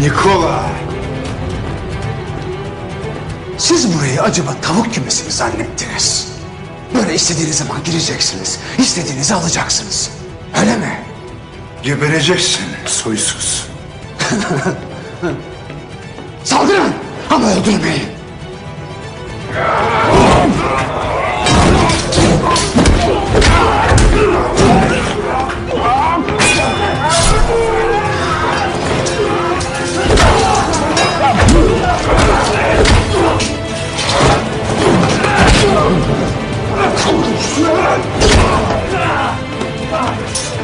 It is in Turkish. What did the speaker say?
Nikolay. Siz burayı acaba tavuk kümesi mi zannettiniz? Böyle istediğiniz zaman gireceksiniz, istediğinizi alacaksınız. Öyle mi? Gebereceksin soysuz. Saldırın ama öldürmeyin.